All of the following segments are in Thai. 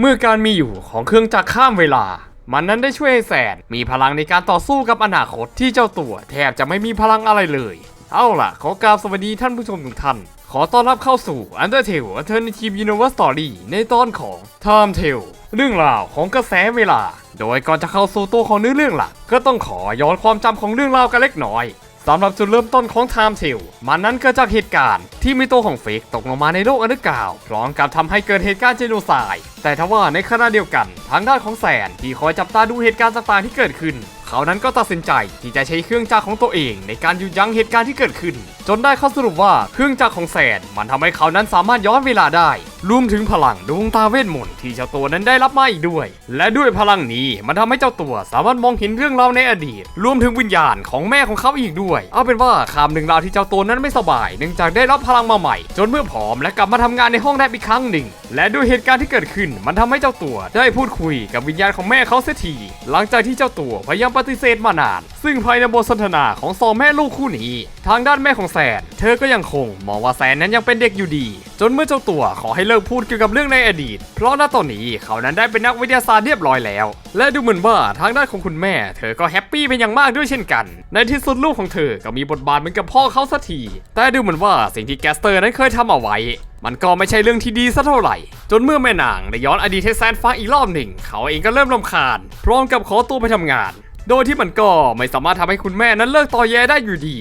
เมื่อการมีอยู่ของเครื่องจักรข้ามเวลา มันนั้นได้ช่วยให้แสนมีพลังในการต่อสู้กับอนาคตที่เจ้าตัวแทบจะไม่มีพลังอะไรเลย เอาล่ะ ขอกราบสวัสดีท่านผู้ชมทุกท่าน ขอต้อนรับเข้าสู่ Undertale Alternative Universe Story ในตอนของ Time Tale เรื่องราวของกระแสเวลา โดยก่อนจะเข้าสู่ตัวของเนื้อเรื่องหลักก็ต้องขอย้อนความจำของเรื่องราวกันเล็กน้อย สำหรับจุดเริ่มต้นของ Time Tale มันนั้นเกิดจากเหตุการณ์ที่มีตัวของเฟกตกลงมาในโลกอนุกาวพร้อมกับทำให้เกิดเหตุการณ์เจโนไซด์แต่ทว่าในขณะเดียวกัน ทางด้านของแสนที่คอยจับตาดูเหตุการณ์ต่างๆที่เกิดขึ้น เขานั้นก็ตัดสินใจที่จะใช้เครื่องจักรของตัวเอง ในการหยุดยั้งเหตุการณ์ที่เกิดขึ้น จนได้ข้อสรุปว่าเครื่องจักรของแสนมันทำให้เขานั้นสามารถย้อนเวลาได้ รวมถึงพลังดวงตาเวทมนต์ที่เจ้าตัวนั้นได้รับมาอีกด้วย และด้วยพลังนี้มันทำให้เจ้าตัวสามารถมองเห็นเรื่องราวในอดีต รวมถึงวิญญาณของแม่ของเขาอีกด้วย เอาเป็นว่าคำหนึ่งราวที่เจ้าตัวนั้นไม่สบายเนื่องจากได้รับพลังมาใหม่ จนเมื่อผอมและกลับมาทำงานในห้องแลบอีกครั้งหนึ่ง และด้วยเหตุการณ์ที่เกิดขึ้น มันทำให้เจ้าตัวได้พูดคุยกับวิญญาณของแม่เขาเสียทีหลังจากที่เจ้าตัวพยายามปฏิเสธมานาน ซึ่งภายในบทสนทนาของสองแม่ลูกคู่นี้ ทางด้านแม่ของแสนเธอก็ยังคงมองว่าแสนนั้นยังเป็นเด็กอยู่ดี จนเมื่อเจ้าตัวขอให้เลิกพูดเกี่ยวกับเรื่องในอดีต เพราะณตอนนี้เขานั้นได้เป็นนักวิทยาศาสตร์เรียบร้อยแล้ว และดูเหมือนว่าทางด้านของคุณแม่ เธอก็แฮปปี้เป็นอย่างมากด้วยเช่นกัน ในที่สุดลูกของเธอก็มีบทบาทเหมือนกับพ่อเขาสักที แต่ดูเหมือนว่าสิ่งที่แกสเตอร์นั้นเคยทำเอาไว้มันก็ไม่ใช่เรื่องที่ดีสักเท่าไหร่ จนเมื่อแม่นางได้ย้อนอดีตให้แซนฟังอีกรอบหนึ่ง เขาเองก็เริ่มรำคาญ พร้อมกับขอตัวไปทำงาน โดยที่มันก็ไม่สามารถทำให้คุณแม่นั้นเลิกต่อแยได้อยู่ดี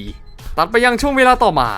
ตัดไปยังช่วงเวลาต่อมา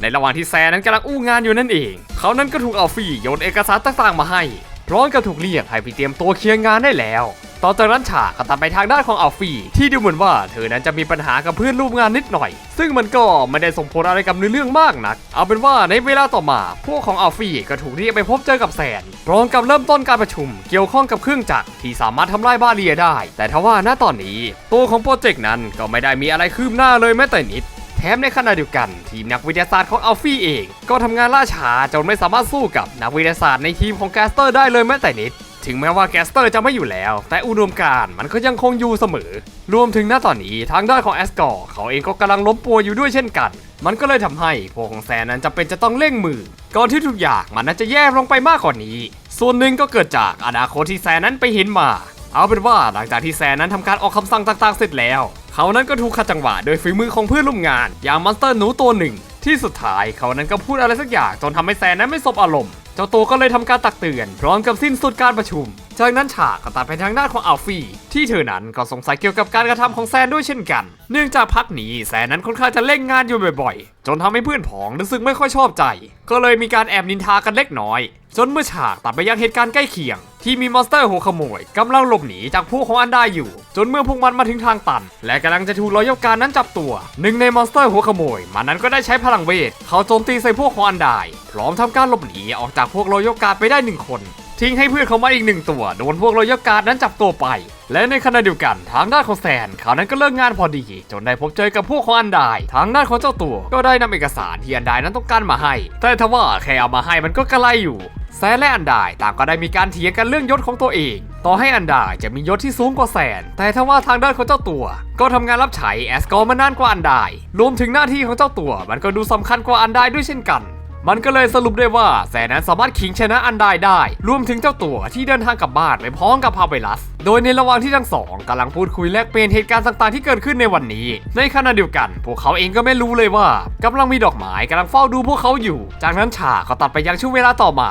ในระหว่างที่แซนนั้นกำลังอู้งานอยู่นั่นเอง เขานั้นก็ถูกอัลฟี่โยนเอกสารต่างๆมาให้ พร้อมกับถูกเรียกให้ไปเตรียมตัวเคลียร์งานได้แล้ว ต่อจากนั้นฉากก็ตัดไปทางด้านของอัลฟี่ที่ดูเหมือนว่าเธอนั้นจะมีปัญหากับเพื่อนร่วมงานนิดหน่อย ซึ่งมันก็ไม่ได้ส่งผลอะไรกับเนื้อเรื่องมากนัก เอาเป็นว่าในเวลาต่อมา พวกของอัลฟี่ก็ถูกเรียกไปพบเจอกับแซนพร้อมกับเริ่มต้นการประชุม เกี่ยวข้องกับเครื่องจักรที่สามารถทำลายบาเรียได้ แต่ทว่าณตอนนี้ ตัวของโปรเจกต์นั้นก็ไม่ได้มีอะไรคืบหน้าเลยแม้แต่นิดแถมในขณะเดียวกันทีมนักวิทยาศาสตร์ของอัลฟี่เอง ก็ทำงานล่าช้าจนไม่สามารถสู้กับนักวิทยาศาสตร์ในทีมของแกสเตอร์ได้เลยแม้แต่นิด ถึงแม้ว่าแกสเตอร์จะไม่อยู่แล้ว แต่อุดมการมันก็ยังคงอยู่เสมอ รวมถึงณตอนนี้ทางด้านของแอสกอร์เขาเองก็กำลังล้มป่วยอยู่ด้วยเช่นกัน มันก็เลยทำให้พวกของแซนนั้นจำเป็นจะต้องเร่งมือ ก่อนที่ทุกอย่างมันน่าจะแย่ลงไปมากกว่านี้ ส่วนหนึ่งก็เกิดจากอนาคตที่แซนนั้นไปเห็นมา เอาเป็นว่าหลังจากที่แซนนั้นทำการออกคำสั่งต่างๆเสร็จแล้ว เขานั้นก็ถูกขัดจังหวะโดยฝีมือของเพื่อนร่วมงาน อย่างมอนสเตอร์หนูตัวหนึ่งที่สุดท้ายเขานั้นก็พูดอะไรสักอย่างจนทำให้แซนนั้นไม่สบอารมณ์ เจ้าตัวก็เลยทำการตักเตือน พร้อมกับสิ้นสุดการประชุม จากนั้นฉากก็ตัดไปทางด้านของอัลฟี่ ที่เธอนั้นก็สงสัยเกี่ยวกับการกระทำของแซนด้วยเช่นกัน เนื่องจากพักนี้แซนนั้นค่อนข้างจะเร่งงานอยู่บ่อยๆ จนทำให้เพื่อนผองรู้สึกไม่ค่อยชอบใจ ก็เลยมีการแอบนินทากันเล็กน้อย จนเมื่อฉากตัดไปยังเหตุการณ์ใกล้เคียง ที่มีมอนสเตอร์หัวขโมยกำลังหลบหนีจากพวกของอันดาอยู่ จนเมื่อพวกมันมาถึงทางตัน และกำลังจะถูกรอยการนั้นจับตัว หนึ่งในมอนสเตอร์หัวขโมย มันนั้นก็ได้ใช้พลังเวท เขาโจมตีใส่พวกของอันดาพร้อมทำการหลบหนีออกจากพวกรอยการไปได้หนึ่งคน ทิ้งให้เพื่อนเขามาอีกหนึ่งตัว โดนพวกรอยการนั้นจับตัวไป และในขณะเดียวกันทางด้านของแซนเขานั้นก็เลิกงานพอดี จนได้พบเจอกับพวกของอันดาย ทางด้านของเจ้าตัว ก็ได้นำเอกสารที่อันดายนั้นต้องการมาให้ แต่ทว่าแค่เอามาให้มันก็กระไรอยู่แซนและอันดายต่างก็ได้มีการเถียงกันเรื่องยศของตัวเอง ต่อให้อันดายจะมียศที่สูงกว่าแซนแต่ทว่าทางด้านของเจ้าตัว ก็ทำงานรับใช้แอสกอร์มานานกว่าอันดาย รวมถึงหน้าที่ของเจ้าตัว มันก็ดูสำคัญกว่าอันดายด้วยเช่นกัน มันก็เลยสรุปได้ว่าแซนนั้นสามารถขิงชนะอันไดได้ รวมถึงเจ้าตัวที่เดินทางกลับบ้านไปพร้อมกับพาเวลัส โดยในระหว่างที่ทั้งสองกำลังพูดคุยแลกเปลี่ยนเหตุการณ์ต่างๆที่เกิดขึ้นในวันนี้ ในขณะเดียวกัน พวกเขาเองก็ไม่รู้เลยว่ากำลังมีดอกไม้กำลังเฝ้าดูพวกเขาอยู่ จากนั้นฉากก็ตัดไปยังช่วงเวลาต่อมา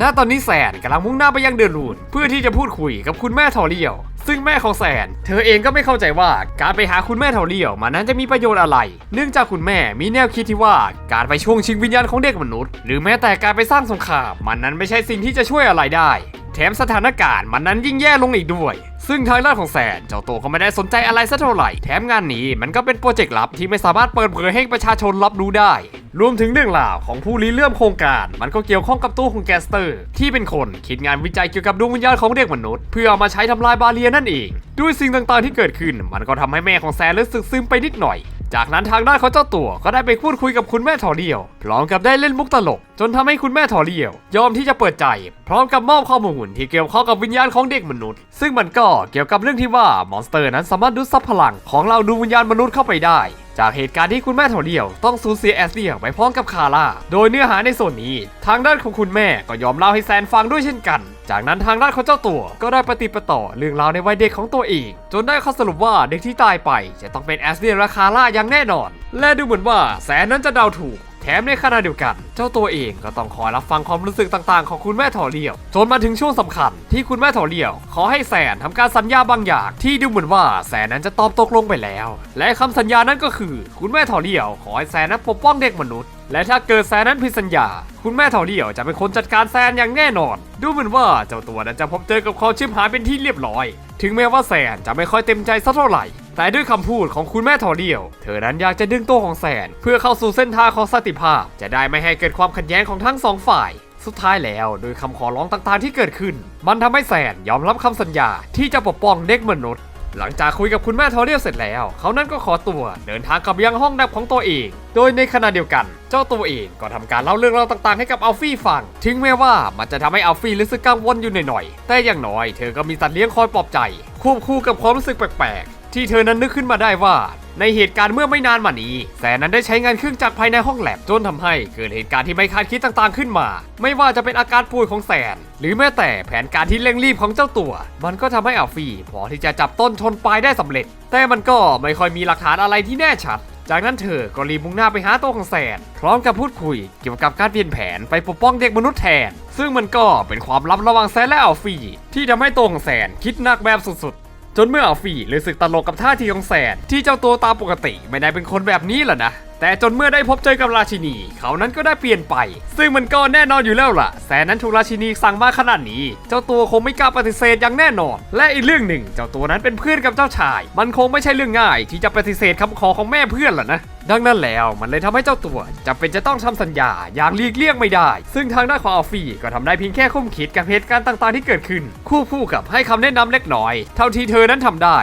ณตอนนี้แสนกำลังมุ่งหน้าไปยังเดอรูนเพื่อที่จะพูดคุยกับคุณแม่ทอเรียว ซึ่งแม่ของแสน เธอเองก็ไม่เข้าใจว่าการไปหาคุณแม่ทอเรียวมันนั้นจะมีประโยชน์อะไร เนื่องจากคุณแม่มีแนวคิดที่ว่าการไปช่วงชิงวิญญาณของเด็กมนุษย์ หรือแม้แต่การไปสร้างสงครามมันนั้นไม่ใช่สิ่งที่จะช่วยอะไรได้ แถมสถานการณ์มันนั้นยิ่งแย่ลงอีกด้วย ซึ่งทางด้านของแซนเจ้าตัวก็ไม่ได้สนใจอะไรสักเท่าไหร่ แถมงานนี้มันก็เป็นโปรเจกต์ลับที่ไม่สามารถเปิดเผยให้ประชาชนรับรู้ได้ รวมถึงเรื่องราวของผู้ริเริ่มโครงการ มันก็เกี่ยวข้องกับตัวของแกสเตอร์ ที่เป็นคนคิดงานวิจัยเกี่ยวกับดวงวิญญาณของเด็กมนุษย์ เพื่อเอามาใช้ทำลายบาเรียนั่นเอง ด้วยสิ่งต่างๆที่เกิดขึ้น มันก็ทำให้แม่ของแซนรู้สึกซึมไปนิดหน่อย จากนั้นทางด้านของเจ้าตัวก็ได้ไปพูดคุยกับคุณแม่ทอเรียวพร้อมกับได้เล่นมุกตลก จนทำให้คุณแม่ทอเรียวยอมที่จะเปิดใจ พร้อมกับมอบข้อมูลที่เกี่ยวข้องกับวิญญาณของเด็กมนุษย์ ซึ่งมันก็เกี่ยวกับเรื่องที่ว่ามอนสเตอร์นั้นสามารถดูดซับพลังของเราดูวิญญาณมนุษย์เข้าไปได้จากเหตุการณ์ที่คุณแม่ทอเรียวต้องสูญเสียแอสเดียไปพร้อมกับคาร่า โดยเนื้อหาในส่วนนี้ ทางด้านของคุณแม่ก็ยอมเล่าให้แซนฟังด้วยเช่นกัน จากนั้นทางด้านของเจ้าตัวก็ได้ปฏิปต่อเรื่องราวในวัยเด็กของตัวเอง จนได้ข้อสรุปว่าเด็กที่ตายไปจะต้องเป็นแอสเดียราคาล่าอย่างแน่นอน และดูเหมือนว่าแสนนั้นจะเดาถูก แถมในขณะเดียวกัน เจ้าตัวเองก็ต้องคอยรับฟังความรู้สึกต่างๆ ของคุณแม่ถอเลียว จนมาถึงช่วงสำคัญ ที่คุณแม่ถอเลียว ขอให้แสนทำการสัญญาบางอย่าง ที่ดูเหมือนว่าแสนนั้นจะตอบตกลงไปแล้ว และคำสัญญานั้นก็คือ คุณแม่ถอเลียว ขอให้แสนนั้นปกป้องเด็กมนุษย์และถ้าเกิดแซนนั้นผิดสัญญา คุณแม่เถาเดี่ยวจะเป็นคนจัดการแซนอย่างแน่นอน ดูเหมือนว่าเจ้าตัวนั้นจะพบเจอกับความชิบหายเป็นที่เรียบร้อย ถึงแม้ว่าแซนจะไม่ค่อยเต็มใจสักเท่าไหร่ แต่ด้วยคำพูดของคุณแม่เถาเดียว เธอนั้นอยากจะดึงตัวของแซน เพื่อเข้าสู่เส้นทางของสติภาพ จะได้ไม่ให้เกิดความขัดแย้งของทั้งสองฝ่าย สุดท้ายแล้วโดยคำขอร้องต่างๆที่เกิดขึ้น มันทำให้แซนยอมรับคำสัญญาที่จะปกป้องเด็กมนุษย์ หลังจากคุยกับคุณแม่ทอเรียลเสร็จแล้ว เขานั้นก็ขอตัวเดินทางกลับยังห้องดับของตัวเอง โดยในขณะเดียวกัน เจ้าตัวเองก็ทำการเล่าเรื่องราวต่างๆ ให้กับอัลฟี่ฟัง ถึงแม้ว่ามันจะทำให้อัลฟี่รู้สึกกังวลอยู่หน่อยๆ แต่อย่างน้อยเธอก็มีสัตว์เลี้ยงคอยปลอบใจ ควบคู่กับความรู้สึกแปลกๆ ที่เธอนั้นนึกขึ้นมาได้ว่า ในเหตุการณ์เมื่อไม่นานมานี้แสนนั้นได้ใช้งานเครื่องจักรภายในห้องแลบจนทำให้เกิดเหตุการณ์ที่ไม่คาดคิดต่างๆขึ้นมา ไม่ว่าจะเป็นอาการป่วยของแสน หรือแม้แต่แผนการที่เร่งรีบของเจ้าตัว มันก็ทำให้อัลฟี่พอที่จะจับต้นชนปลายได้สำเร็จ แต่มันก็ไม่ค่อยมีหลักฐานอะไรที่แน่ชัดจากนั้นเธอก็รีบมุ่งหน้าไปหาตัวของแสนพร้อมกับพูดคุยเกี่ยวกับการเปลี่ยนแผนไปปกป้องเด็กมนุษย์แทน ซึ่งมันก็เป็นความลับระหว่างแสนและอัลฟี่ที่ทำให้ตัวของแสนคิดหนักแบบสุด จนเมื่ออัลฟี่รู้สึกตลกกับท่าทีของแสนที่เจ้าตัวตามปกติไม่ได้เป็นคนแบบนี้แหละนะแต่จนเมื่อได้พบเจอกับราชินี เขานั้นก็ได้เปลี่ยนไป ซึ่งมันก็แน่นอนอยู่แล้วล่ะ แสนนั้นถูกราชินีสั่งมาขนาดนี้ เจ้าตัวคงไม่กล้าปฏิเสธอย่างแน่นอน และอีกเรื่องหนึ่ง เจ้าตัวนั้นเป็นเพื่อนกับเจ้าชาย มันคงไม่ใช่เรื่องง่าย ที่จะปฏิเสธคำขอของแม่เพื่อนล่ะนะ ดังนั้นแล้วมันเลยทำให้เจ้าตัวจำเป็นจะต้องทำสัญญาอย่างหลีกเลี่ยงไม่ได้ ซึ่งทางด้านของอัลฟี่ก็ทำได้เพียงแค่คุ้มคิดกับเหตุการณ์ต่างๆที่เกิดขึ้น คู่คู่กับให้คำแนะนำเล็กน้อย เท่าที่เธอนั้นทำได้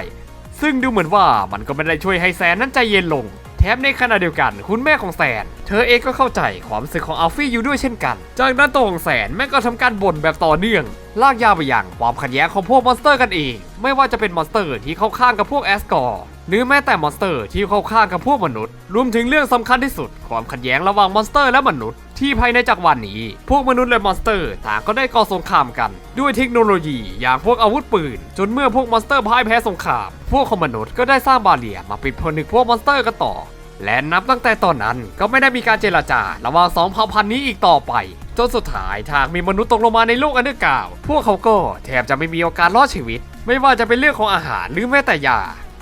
ซึ่งดูเหมือนว่ามันก็ไม่ได้ช่วยให้แซนนั้นใจเย็นลง แถมในขณะเดียวกันคุณแม่ของแซน เธอเองก็เข้าใจความรู้สึกของอัลฟี่อยู่ด้วยเช่นกัน จากนั้นตัวของแซนแม่ก็ทำการบ่นแบบต่อเนื่องลากยาวไปอย่างความขัดแย้งของพวกมอนสเตอร์กันเอง ไม่ว่าจะเป็นมอนสเตอร์ที่เข้าข้างกับพวกแอสกอร์ หรือแม้แต่มอนสเตอร์ที่เข้าข้างกับพวกมนุษย์ รวมถึงเรื่องสำคัญที่สุด ความขัดแย้งระหว่างมอนสเตอร์และมนุษย์ ที่ภายในจักรวาลนี้ พวกมนุษย์และมอนสเตอร์ต่างก็ได้ก่อสงครามกัน ด้วยเทคโนโลยีอย่างพวกอาวุธปืน จนเมื่อพวกมอนสเตอร์พ่ายแพ้สงคราม พวกของมนุษย์ก็ได้สร้างบาเรียมาปิดผนึกพวกมอนสเตอร์กันต่อ และนับตั้งแต่ตอนนั้นก็ไม่ได้มีการเจรจาระหว่างสองเผ่าพันธุ์นี้อีกต่อไปจนสุดท้ายทางมีมนุษย์ตกลงมาในโลกอันเดอร์กราวด์พวกเขาก็แทบจะไม่มีโอกาสรอดชีวิต ไม่ว่าจะเป็นเรื่องของอาหารหรือแม้แต่ยา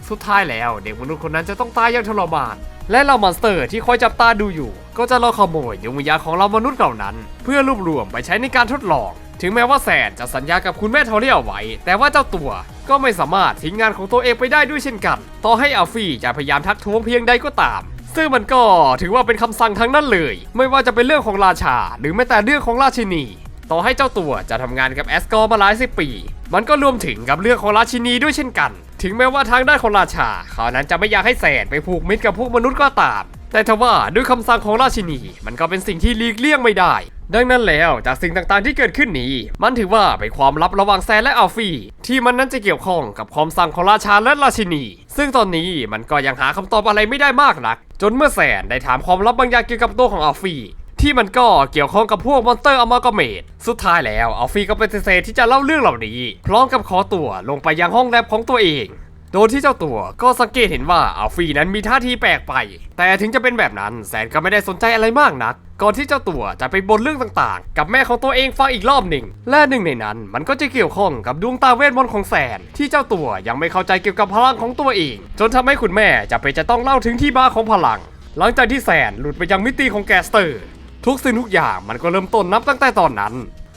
สุดท้ายแล้วเด็กมนุษย์คนนั้นจะต้องตายอย่างทรมาน และเรามอนสเตอร์ที่คอยจับตาดูอยู่ ก็จะลอขโมยดวงวิญญาณของเรามนุษย์เหล่านั้น เพื่อรวบรวมไปใช้ในการทดลอง ถึงแม้ว่าแสนจะสัญญากับคุณแม่ทอเรียเอาไว้ แต่ว่าเจ้าตัวก็ไม่สามารถทิ้งงานของตัวเองไปได้ด้วยเช่นกัน ต่อให้อัลฟี่จะพยายามทักท้วงเพียงใดก็ตามซึ่งมันก็ถือว่าเป็นคำสั่งทั้งนั้นเลย ไม่ว่าจะเป็นเรื่องของราชา หรือแม้แต่เรื่องของราชินี ต่อให้เจ้าตัวจะทำงานกับแอสกอร์มาหลายสิบปี มันก็รวมถึงกับเรื่องของราชินีด้วยเช่นกัน ถึงแม้ว่าทางด้านของราชาเขานั้นจะไม่อยากให้แสนไปผูกมิตรกับพวกมนุษย์ก็ตาม แต่ทว่าด้วยคำสั่งของราชินี มันก็เป็นสิ่งที่หลีกเลี่ยงไม่ได้ ดังนั้นแล้วจากสิ่งต่างๆที่เกิดขึ้นนี้ มันถือว่าเป็นความลับระหว่างแซนและอัลฟี่ที่มันนั้นจะเกี่ยวข้องกับความสั่งของราชาและราชินี ซึ่งตอนนี้มันก็ยังหาคำตอบอะไรไม่ได้มากนัก จนเมื่อแสนได้ถามความลับบางอย่างเกี่ยวกับตัวของอัลฟี่ ที่มันก็เกี่ยวข้องกับพวกมอนสเตอร์อมากเมดสุดท้ายแล้วอัลฟี่ก็ปฏิเสธที่จะเล่าเรื่องเหล่านี้ พร้อมกับขอตัวลงไปยังห้องแลบของตัวเอง โดยที่เจ้าตัวก็สังเกตเห็นว่าอัลฟี่นั้นมีท่าทีแปลกไป แต่ถึงจะเป็นแบบนั้นแสนก็ไม่ได้สนใจอะไรมากนัก ก่อนที่เจ้าตัวจะไปบนเรื่องต่างๆ กับแม่ของตัวเองฟังอีกรอบหนึ่ง และหนึ่งในนั้นมันก็จะเกี่ยวข้องกับดวงตาเวทมนต์ของแสนที่เจ้าตัวยังไม่เข้าใจเกี่ยวกับพลังของตัวเอง จนทำให้คุณแม่จะไปจะต้องเล่าถึงที่มาของพลัง หลังจากที่แสนหลุดไปยังมิติของแกสเตอร์ ทุกสิ่งทุกอย่างมันก็เริ่มต้นนับตั้งแต่ตอนนั้น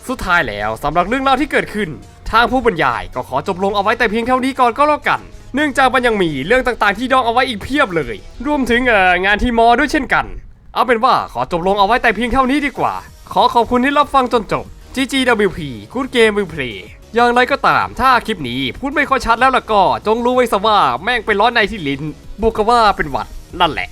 สุดท้ายแล้วสำหรับเรื่องราวที่เกิดขึ้น ทางผู้บรรยายก็ขอจบลงเอาไว้แต่เพียงเท่านี้ก่อนก็แล้วกัน เนื่องจากมันยังมีเรื่องต่างๆ ที่ดองเอาไว้อีกเพียบเลย รวมถึงงานที่มอด้วยเช่นกัน เอาเป็นว่าขอจบลงเอาไว้แต่เพียงเท่านี้ดีกว่า ขอขอบคุณที่รับฟังจนจบ GGWP Good Game Will Play อย่างไรก็ตามถ้าคลิปนี้พูดไม่ค่อยชัดแล้วล่ะก็ จงรู้ไว้ซะว่าแม่งเป็นร้อนในที่ลิ้นบวกว่าเป็นหวัดนั่นแหละ